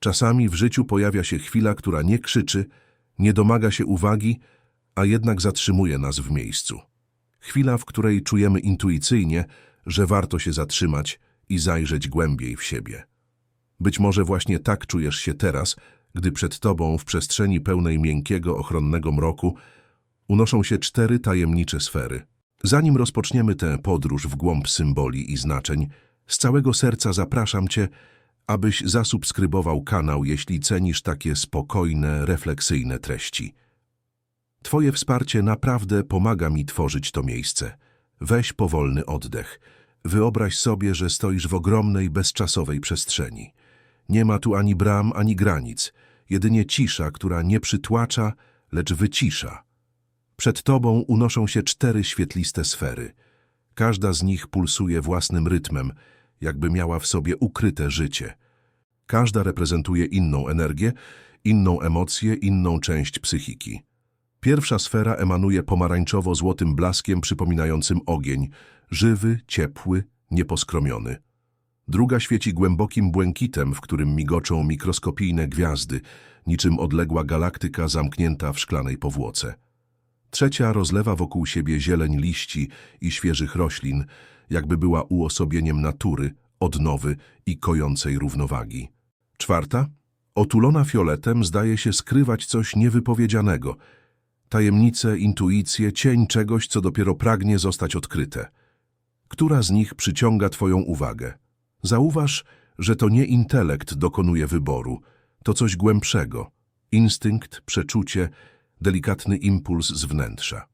Czasami w życiu pojawia się chwila, która nie krzyczy, nie domaga się uwagi, a jednak zatrzymuje nas w miejscu. Chwila, w której czujemy intuicyjnie, że warto się zatrzymać i zajrzeć głębiej w siebie. Być może właśnie tak czujesz się teraz, gdy przed tobą w przestrzeni pełnej miękkiego, ochronnego mroku unoszą się cztery tajemnicze sfery. Zanim rozpoczniemy tę podróż w głąb symboli i znaczeń, z całego serca zapraszam Cię, abyś zasubskrybował kanał, jeśli cenisz takie spokojne, refleksyjne treści. Twoje wsparcie naprawdę pomaga mi tworzyć to miejsce. Weź powolny oddech. Wyobraź sobie, że stoisz w ogromnej, bezczasowej przestrzeni. Nie ma tu ani bram, ani granic, jedynie cisza, która nie przytłacza, lecz wycisza. Przed tobą unoszą się cztery świetliste sfery. Każda z nich pulsuje własnym rytmem, jakby miała w sobie ukryte życie. Każda reprezentuje inną energię, inną emocję, inną część psychiki. Pierwsza sfera emanuje pomarańczowo-złotym blaskiem przypominającym ogień, żywy, ciepły, nieposkromiony. Druga świeci głębokim błękitem, w którym migoczą mikroskopijne gwiazdy, niczym odległa galaktyka zamknięta w szklanej powłoce. Trzecia rozlewa wokół siebie zieleń liści i świeżych roślin, jakby była uosobieniem natury, odnowy i kojącej równowagi. Czwarta, otulona fioletem, zdaje się skrywać coś niewypowiedzianego, tajemnicę, intuicję, cień czegoś, co dopiero pragnie zostać odkryte. Która z nich przyciąga Twoją uwagę? Zauważ, że to nie intelekt dokonuje wyboru, to coś głębszego. Instynkt, przeczucie, delikatny impuls z wnętrza.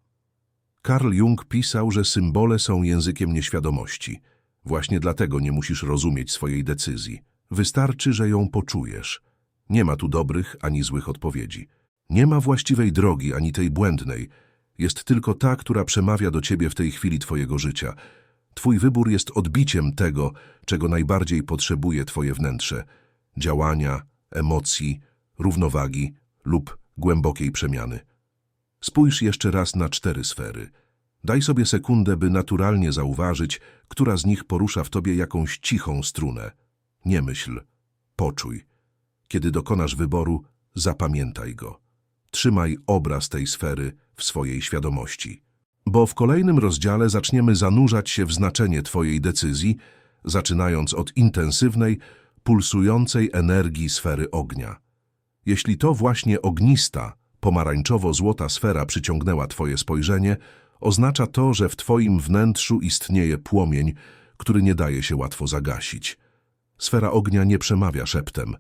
Carl Jung pisał, że symbole są językiem nieświadomości. Właśnie dlatego nie musisz rozumieć swojej decyzji. Wystarczy, że ją poczujesz. Nie ma tu dobrych ani złych odpowiedzi. Nie ma właściwej drogi ani tej błędnej. Jest tylko ta, która przemawia do ciebie w tej chwili twojego życia. Twój wybór jest odbiciem tego, czego najbardziej potrzebuje twoje wnętrze. Działania, emocji, równowagi lub głębokiej przemiany. Spójrz jeszcze raz na cztery sfery. Daj sobie sekundę, by naturalnie zauważyć, która z nich porusza w tobie jakąś cichą strunę. Nie myśl, poczuj. Kiedy dokonasz wyboru, zapamiętaj go. Trzymaj obraz tej sfery w swojej świadomości. Bo w kolejnym rozdziale zaczniemy zanurzać się w znaczenie twojej decyzji, zaczynając od intensywnej, pulsującej energii sfery ognia. Jeśli to właśnie ognista, pomarańczowo-złota sfera przyciągnęła Twoje spojrzenie, oznacza to, że w Twoim wnętrzu istnieje płomień, który nie daje się łatwo zagasić. Sfera ognia nie przemawia szeptem.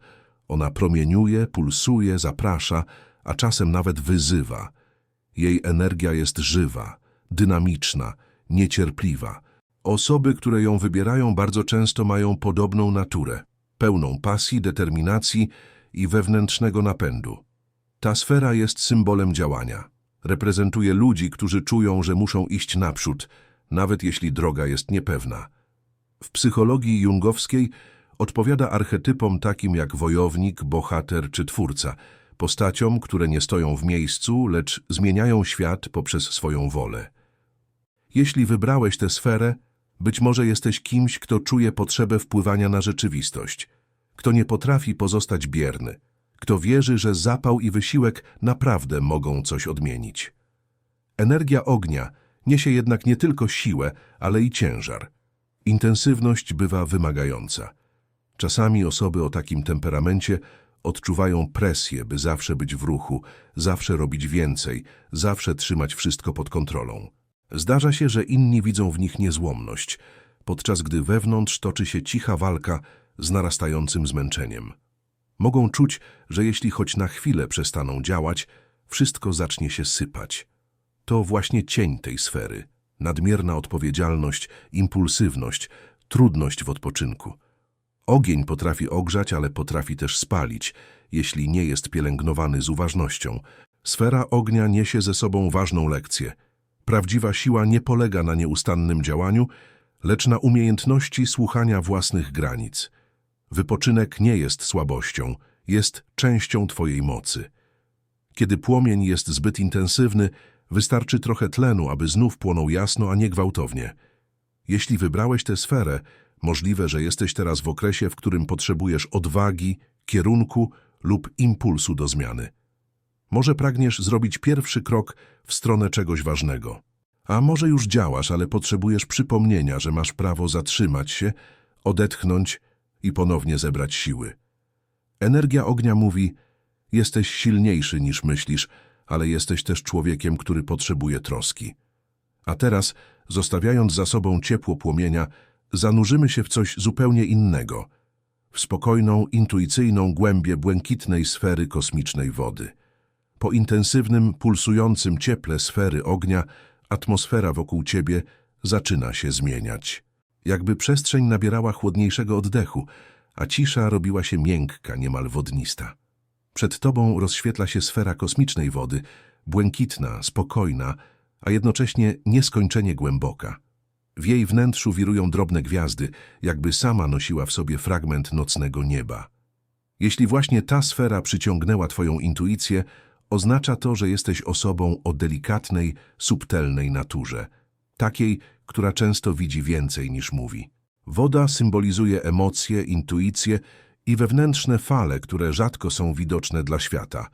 Ona promieniuje, pulsuje, zaprasza, a czasem nawet wyzywa. Jej energia jest żywa, dynamiczna, niecierpliwa. Osoby, które ją wybierają, bardzo często mają podobną naturę, pełną pasji, determinacji i wewnętrznego napędu. Ta sfera jest symbolem działania. Reprezentuje ludzi, którzy czują, że muszą iść naprzód, nawet jeśli droga jest niepewna. W psychologii jungowskiej odpowiada archetypom takim jak wojownik, bohater czy twórca, postaciom, które nie stoją w miejscu, lecz zmieniają świat poprzez swoją wolę. Jeśli wybrałeś tę sferę, być może jesteś kimś, kto czuje potrzebę wpływania na rzeczywistość, kto nie potrafi pozostać bierny, kto wierzy, że zapał i wysiłek naprawdę mogą coś odmienić. Energia ognia niesie jednak nie tylko siłę, ale i ciężar. Intensywność bywa wymagająca. Czasami osoby o takim temperamencie odczuwają presję, by zawsze być w ruchu, zawsze robić więcej, zawsze trzymać wszystko pod kontrolą. Zdarza się, że inni widzą w nich niezłomność, podczas gdy wewnątrz toczy się cicha walka z narastającym zmęczeniem. Mogą czuć, że jeśli choć na chwilę przestaną działać, wszystko zacznie się sypać. To właśnie cień tej sfery. Nadmierna odpowiedzialność, impulsywność, trudność w odpoczynku. Ogień potrafi ogrzać, ale potrafi też spalić, jeśli nie jest pielęgnowany z uważnością. Sfera ognia niesie ze sobą ważną lekcję. Prawdziwa siła nie polega na nieustannym działaniu, lecz na umiejętności słuchania własnych granic. Wypoczynek nie jest słabością, jest częścią Twojej mocy. Kiedy płomień jest zbyt intensywny, wystarczy trochę tlenu, aby znów płonął jasno, a nie gwałtownie. Jeśli wybrałeś tę sferę, możliwe, że jesteś teraz w okresie, w którym potrzebujesz odwagi, kierunku lub impulsu do zmiany. Może pragniesz zrobić pierwszy krok w stronę czegoś ważnego. A może już działasz, ale potrzebujesz przypomnienia, że masz prawo zatrzymać się, odetchnąć i ponownie zebrać siły. Energia ognia mówi: Jesteś silniejszy niż myślisz, ale jesteś też człowiekiem, który potrzebuje troski. A teraz, zostawiając za sobą ciepło płomienia, zanurzymy się w coś zupełnie innego w spokojną, intuicyjną głębię błękitnej sfery kosmicznej wody. Po intensywnym, pulsującym cieple sfery ognia, atmosfera wokół ciebie zaczyna się zmieniać. Jakby przestrzeń nabierała chłodniejszego oddechu, a cisza robiła się miękka, niemal wodnista. Przed tobą rozświetla się sfera kosmicznej wody, błękitna, spokojna, a jednocześnie nieskończenie głęboka. W jej wnętrzu wirują drobne gwiazdy, jakby sama nosiła w sobie fragment nocnego nieba. Jeśli właśnie ta sfera przyciągnęła twoją intuicję, oznacza to, że jesteś osobą o delikatnej, subtelnej naturze, takiej, która często widzi więcej niż mówi. Woda symbolizuje emocje, intuicję i wewnętrzne fale, które rzadko są widoczne dla świata,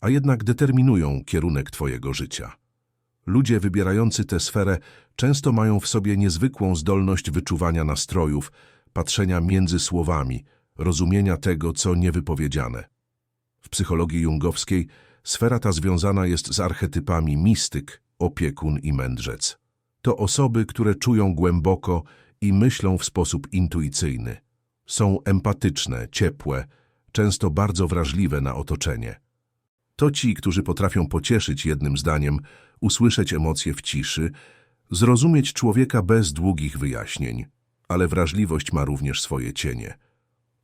a jednak determinują kierunek twojego życia. Ludzie wybierający tę sferę często mają w sobie niezwykłą zdolność wyczuwania nastrojów, patrzenia między słowami, rozumienia tego, co niewypowiedziane. W psychologii jungowskiej sfera ta związana jest z archetypami mistyk, opiekun i mędrzec. To osoby, które czują głęboko i myślą w sposób intuicyjny. Są empatyczne, ciepłe, często bardzo wrażliwe na otoczenie. To ci, którzy potrafią pocieszyć jednym zdaniem, usłyszeć emocje w ciszy, zrozumieć człowieka bez długich wyjaśnień, ale wrażliwość ma również swoje cienie.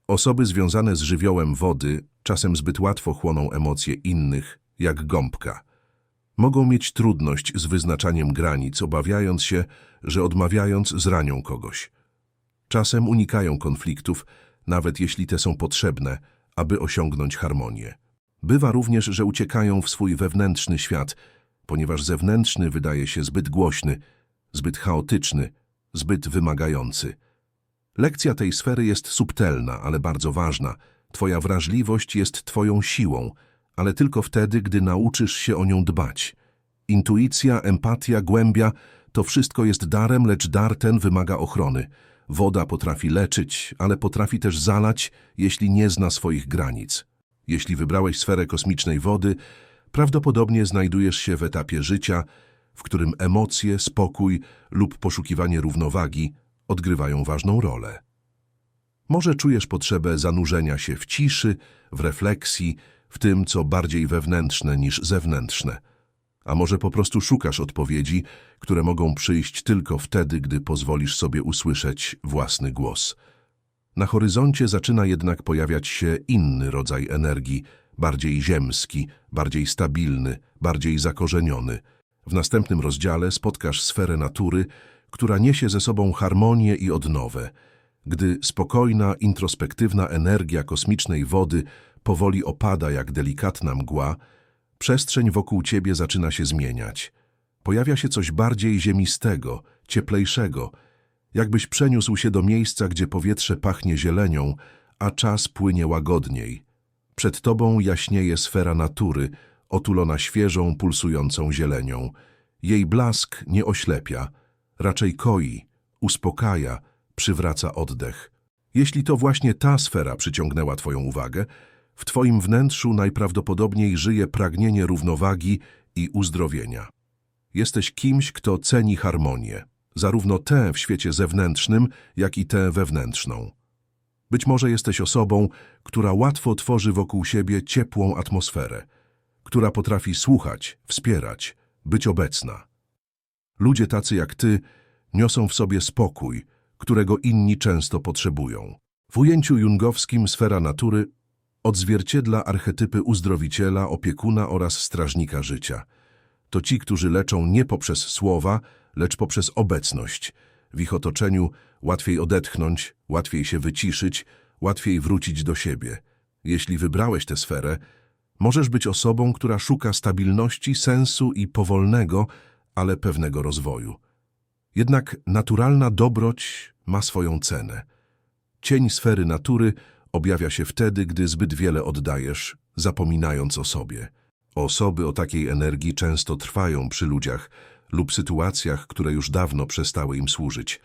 Osoby związane z żywiołem wody czasem zbyt łatwo chłoną emocje innych, jak gąbka. Mogą mieć trudność z wyznaczaniem granic, obawiając się, że odmawiając zranią kogoś. Czasem unikają konfliktów, nawet jeśli te są potrzebne, aby osiągnąć harmonię. Bywa również, że uciekają w swój wewnętrzny świat, ponieważ zewnętrzny wydaje się zbyt głośny, zbyt chaotyczny, zbyt wymagający. Lekcja tej sfery jest subtelna, ale bardzo ważna. Twoja wrażliwość jest twoją siłą, ale tylko wtedy, gdy nauczysz się o nią dbać. Intuicja, empatia, głębia to wszystko jest darem, lecz dar ten wymaga ochrony. Woda potrafi leczyć, ale potrafi też zalać, jeśli nie zna swoich granic. Jeśli wybrałeś sferę kosmicznej wody, prawdopodobnie znajdujesz się w etapie życia, w którym emocje, spokój lub poszukiwanie równowagi odgrywają ważną rolę. Może czujesz potrzebę zanurzenia się w ciszy, w refleksji, w tym, co bardziej wewnętrzne niż zewnętrzne. A może po prostu szukasz odpowiedzi, które mogą przyjść tylko wtedy, gdy pozwolisz sobie usłyszeć własny głos. Na horyzoncie zaczyna jednak pojawiać się inny rodzaj energii, bardziej ziemski, bardziej stabilny, bardziej zakorzeniony. W następnym rozdziale spotkasz sferę natury, która niesie ze sobą harmonię i odnowę. Gdy spokojna, introspektywna energia kosmicznej wody powoli opada jak delikatna mgła, przestrzeń wokół ciebie zaczyna się zmieniać. Pojawia się coś bardziej ziemistego, cieplejszego, jakbyś przeniósł się do miejsca, gdzie powietrze pachnie zielenią, a czas płynie łagodniej. Przed tobą jaśnieje sfera natury, otulona świeżą, pulsującą zielenią. Jej blask nie oślepia, raczej koi, uspokaja, przywraca oddech. Jeśli to właśnie ta sfera przyciągnęła twoją uwagę, w twoim wnętrzu najprawdopodobniej żyje pragnienie równowagi i uzdrowienia. Jesteś kimś, kto ceni harmonię, zarówno tę w świecie zewnętrznym, jak i tę wewnętrzną. Być może jesteś osobą, która łatwo tworzy wokół siebie ciepłą atmosferę, która potrafi słuchać, wspierać, być obecna. Ludzie tacy jak ty niosą w sobie spokój, którego inni często potrzebują. W ujęciu jungowskim sfera natury odzwierciedla archetypy uzdrowiciela, opiekuna oraz strażnika życia. To ci, którzy leczą nie poprzez słowa, lecz poprzez obecność. W ich otoczeniu łatwiej odetchnąć, łatwiej się wyciszyć, łatwiej wrócić do siebie. Jeśli wybrałeś tę sferę, możesz być osobą, która szuka stabilności, sensu i powolnego, ale pewnego rozwoju. Jednak naturalna dobroć ma swoją cenę. Cień sfery natury Objawia się wtedy, gdy zbyt wiele oddajesz, zapominając o sobie. Osoby o takiej energii często trwają przy ludziach lub sytuacjach, które już dawno przestały im służyć.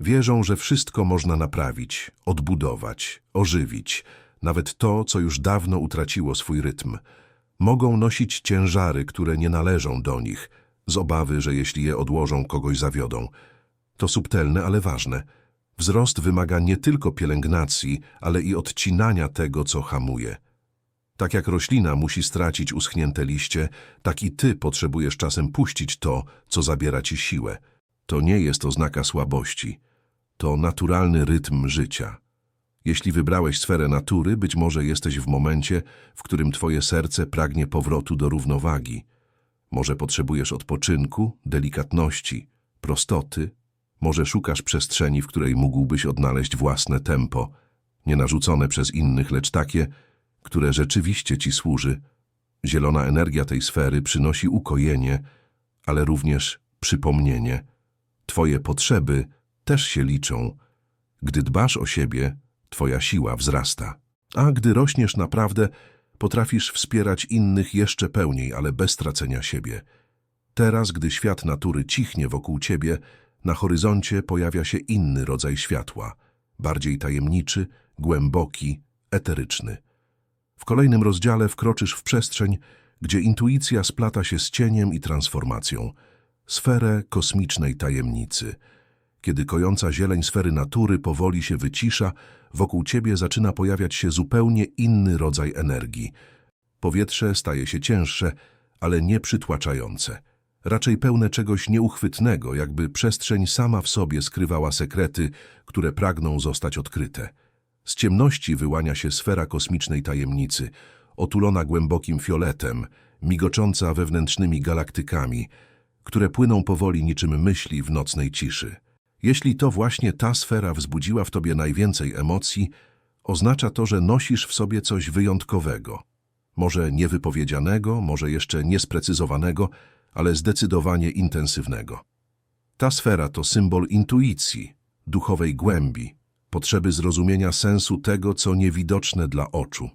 Wierzą, że wszystko można naprawić, odbudować, ożywić, nawet to, co już dawno utraciło swój rytm. Mogą nosić ciężary, które nie należą do nich, z obawy, że jeśli je odłożą, kogoś zawiodą. To subtelne, ale ważne. Wzrost wymaga nie tylko pielęgnacji, ale i odcinania tego, co hamuje. Tak jak roślina musi stracić uschnięte liście, tak i ty potrzebujesz czasem puścić to, co zabiera ci siłę. To nie jest oznaka słabości. To naturalny rytm życia. Jeśli wybrałeś sferę natury, być może jesteś w momencie, w którym twoje serce pragnie powrotu do równowagi. Może potrzebujesz odpoczynku, delikatności, prostoty. Może szukasz przestrzeni, w której mógłbyś odnaleźć własne tempo, nie narzucone przez innych, lecz takie, które rzeczywiście ci służy. Zielona energia tej sfery przynosi ukojenie, ale również przypomnienie. Twoje potrzeby też się liczą. Gdy dbasz o siebie, twoja siła wzrasta. A gdy rośniesz naprawdę, potrafisz wspierać innych jeszcze pełniej, ale bez tracenia siebie. Teraz, gdy świat natury cichnie wokół ciebie, na horyzoncie pojawia się inny rodzaj światła, bardziej tajemniczy, głęboki, eteryczny. W kolejnym rozdziale wkroczysz w przestrzeń, gdzie intuicja splata się z cieniem i transformacją, sferę kosmicznej tajemnicy. Kiedy kojąca zieleń sfery natury powoli się wycisza, wokół ciebie zaczyna pojawiać się zupełnie inny rodzaj energii. Powietrze staje się cięższe, ale nie przytłaczające. Raczej pełne czegoś nieuchwytnego, jakby przestrzeń sama w sobie skrywała sekrety, które pragną zostać odkryte. Z ciemności wyłania się sfera kosmicznej tajemnicy, otulona głębokim fioletem, migocząca wewnętrznymi galaktykami, które płyną powoli niczym myśli w nocnej ciszy. Jeśli to właśnie ta sfera wzbudziła w tobie najwięcej emocji, oznacza to, że nosisz w sobie coś wyjątkowego. Może niewypowiedzianego, może jeszcze niesprecyzowanego, ale zdecydowanie intensywnego. Ta sfera to symbol intuicji, duchowej głębi, potrzeby zrozumienia sensu tego, co niewidoczne dla oczu.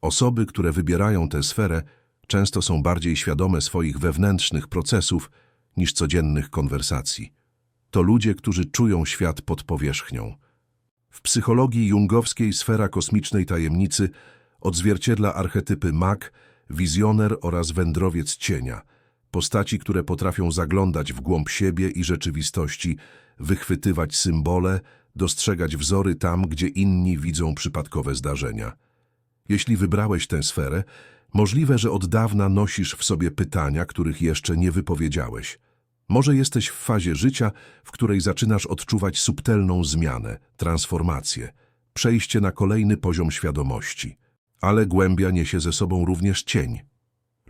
Osoby, które wybierają tę sferę, często są bardziej świadome swoich wewnętrznych procesów niż codziennych konwersacji. To ludzie, którzy czują świat pod powierzchnią. W psychologii jungowskiej sfera kosmicznej tajemnicy odzwierciedla archetypy mag, wizjoner oraz wędrowiec cienia, postaci, które potrafią zaglądać w głąb siebie i rzeczywistości, wychwytywać symbole, dostrzegać wzory tam, gdzie inni widzą przypadkowe zdarzenia. Jeśli wybrałeś tę sferę, możliwe, że od dawna nosisz w sobie pytania, których jeszcze nie wypowiedziałeś. Może jesteś w fazie życia, w której zaczynasz odczuwać subtelną zmianę, transformację, przejście na kolejny poziom świadomości. Ale głębia niesie ze sobą również cień.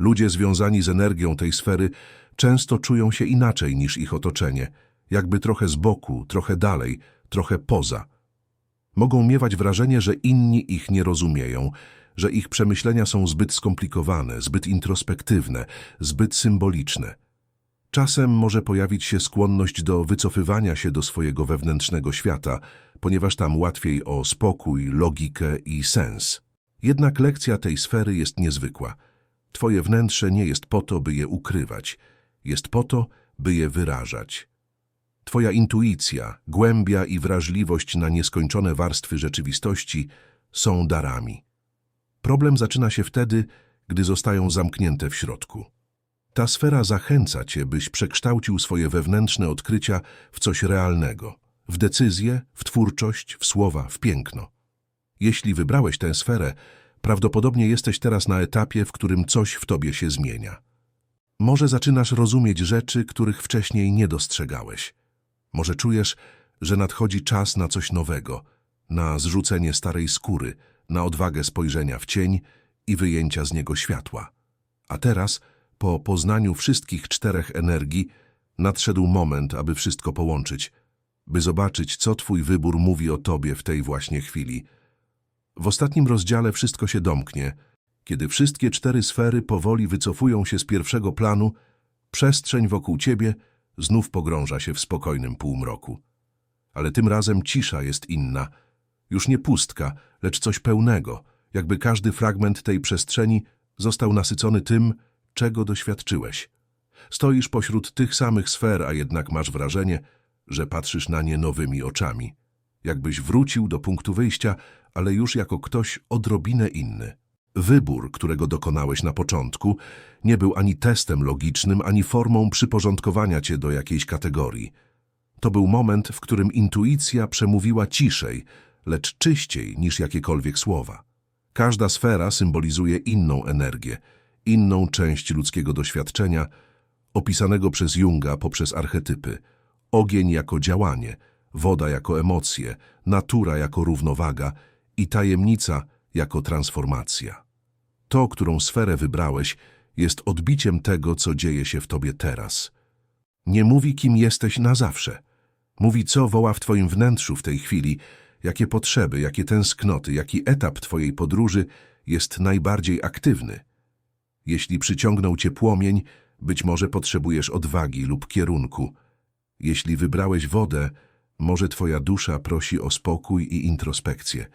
Ludzie związani z energią tej sfery często czują się inaczej niż ich otoczenie, jakby trochę z boku, trochę dalej, trochę poza. Mogą miewać wrażenie, że inni ich nie rozumieją, że ich przemyślenia są zbyt skomplikowane, zbyt introspektywne, zbyt symboliczne. Czasem może pojawić się skłonność do wycofywania się do swojego wewnętrznego świata, ponieważ tam łatwiej o spokój, logikę i sens. Jednak lekcja tej sfery jest niezwykła. Twoje wnętrze nie jest po to, by je ukrywać. Jest po to, by je wyrażać. Twoja intuicja, głębia i wrażliwość na nieskończone warstwy rzeczywistości są darami. Problem zaczyna się wtedy, gdy zostają zamknięte w środku. Ta sfera zachęca cię, byś przekształcił swoje wewnętrzne odkrycia w coś realnego, w decyzję, w twórczość, w słowa, w piękno. Jeśli wybrałeś tę sferę, prawdopodobnie jesteś teraz na etapie, w którym coś w tobie się zmienia. Może zaczynasz rozumieć rzeczy, których wcześniej nie dostrzegałeś. Może czujesz, że nadchodzi czas na coś nowego, na zrzucenie starej skóry, na odwagę spojrzenia w cień i wyjęcia z niego światła. A teraz, po poznaniu wszystkich czterech energii, nadszedł moment, aby wszystko połączyć, by zobaczyć, co Twój wybór mówi o Tobie w tej właśnie chwili. W ostatnim rozdziale wszystko się domknie. Kiedy wszystkie cztery sfery powoli wycofują się z pierwszego planu, przestrzeń wokół Ciebie znów pogrąża się w spokojnym półmroku. Ale tym razem cisza jest inna. Już nie pustka, lecz coś pełnego, jakby każdy fragment tej przestrzeni został nasycony tym, czego doświadczyłeś. Stoisz pośród tych samych sfer, a jednak masz wrażenie, że patrzysz na nie nowymi oczami. Jakbyś wrócił do punktu wyjścia, ale już jako ktoś odrobinę inny. Wybór, którego dokonałeś na początku, nie był ani testem logicznym, ani formą przyporządkowania cię do jakiejś kategorii. To był moment, w którym intuicja przemówiła ciszej, lecz czyściej niż jakiekolwiek słowa. Każda sfera symbolizuje inną energię, inną część ludzkiego doświadczenia, opisanego przez Junga poprzez archetypy. Ogień jako działanie, woda jako emocje, natura jako równowaga i tajemnica jako transformacja. To, którą sferę wybrałeś, jest odbiciem tego, co dzieje się w tobie teraz. Nie mówi, kim jesteś na zawsze. Mówi, co woła w twoim wnętrzu w tej chwili, jakie potrzeby, jakie tęsknoty, jaki etap twojej podróży jest najbardziej aktywny. Jeśli przyciągnął cię płomień, być może potrzebujesz odwagi lub kierunku. Jeśli wybrałeś wodę, może twoja dusza prosi o spokój i introspekcję.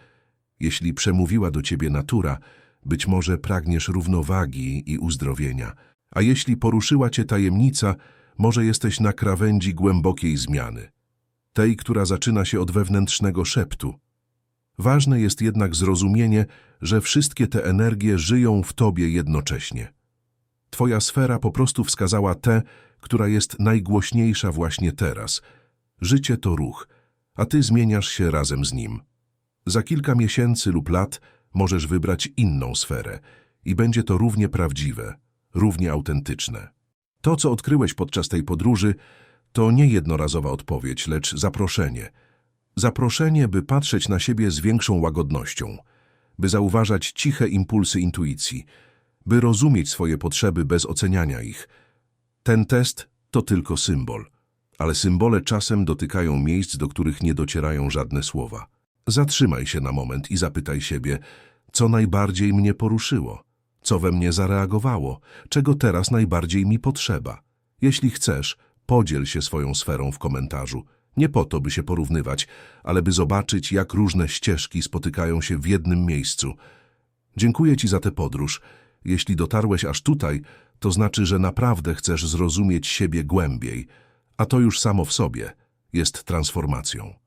Jeśli przemówiła do ciebie natura, być może pragniesz równowagi i uzdrowienia. A jeśli poruszyła cię tajemnica, może jesteś na krawędzi głębokiej zmiany. Tej, która zaczyna się od wewnętrznego szeptu. Ważne jest jednak zrozumienie, że wszystkie te energie żyją w tobie jednocześnie. Twoja sfera po prostu wskazała tę, która jest najgłośniejsza właśnie teraz. Życie to ruch, a ty zmieniasz się razem z nim. Za kilka miesięcy lub lat możesz wybrać inną sferę i będzie to równie prawdziwe, równie autentyczne. To, co odkryłeś podczas tej podróży, to nie jednorazowa odpowiedź, lecz zaproszenie. Zaproszenie, by patrzeć na siebie z większą łagodnością, by zauważać ciche impulsy intuicji, by rozumieć swoje potrzeby bez oceniania ich. Ten test to tylko symbol, ale symbole czasem dotykają miejsc, do których nie docierają żadne słowa. Zatrzymaj się na moment i zapytaj siebie, co najbardziej mnie poruszyło, co we mnie zareagowało, czego teraz najbardziej mi potrzeba. Jeśli chcesz, podziel się swoją sferą w komentarzu. Nie po to, by się porównywać, ale by zobaczyć, jak różne ścieżki spotykają się w jednym miejscu. Dziękuję Ci za tę podróż. Jeśli dotarłeś aż tutaj, to znaczy, że naprawdę chcesz zrozumieć siebie głębiej, a to już samo w sobie jest transformacją.